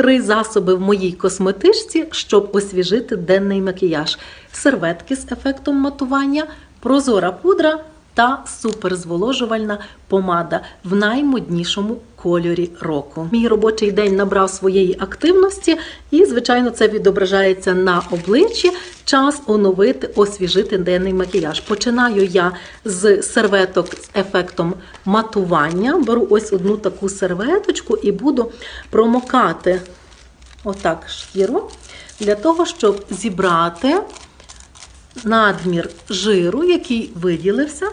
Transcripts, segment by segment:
три засоби в моїй косметичці, щоб освіжити денний макіяж: серветки з ефектом матування, прозора пудра та суперзволожувальна помада в наймоднішому кольорі року. Мій робочий день набрав своєї активності, і, звичайно, це відображається на обличчі. Час оновити, освіжити денний макіяж. Починаю я з серветок з ефектом матування. Беру ось одну таку серветочку і буду промокати отак шкіру для того, щоб зібрати надмір жиру, який виділився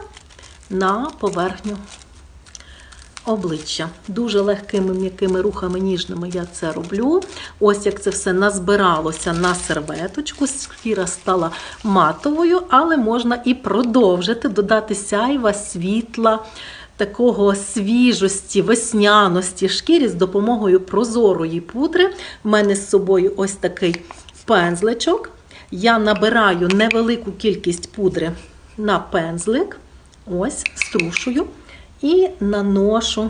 на поверхню обличчя. Дуже легкими м'якими рухами ніжними я це роблю. Ось як це все назбиралося на серветочку, шкіра стала матовою, але можна і продовжити, додати сяйва, світла. Такого свіжості, весняності шкірі з допомогою прозорої пудри. У мене з собою ось такий пензличок. Я набираю невелику кількість пудри на пензлик, ось, струшую і наношу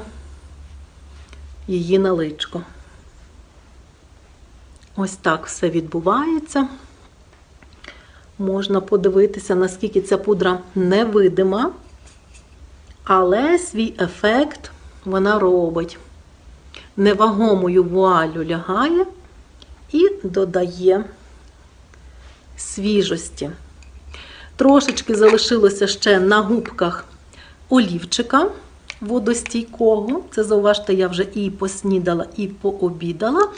її на личко. Ось так все відбувається. Можна подивитися, наскільки ця пудра невидима, але свій ефект вона робить. Невагомою вуалю лягає і додає свіжості. Трошечки залишилося ще на губках олівчика водостійкого. Це, зауважте, я вже і поснідала, і пообідала.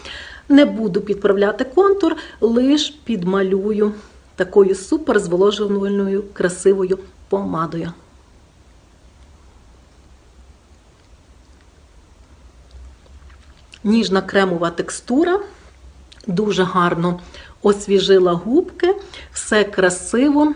Не буду підправляти контур, лиш підмалюю такою супер зволожувальною красивою помадою. Ніжна кремова текстура. Дуже гарно освіжила губки, все красиво.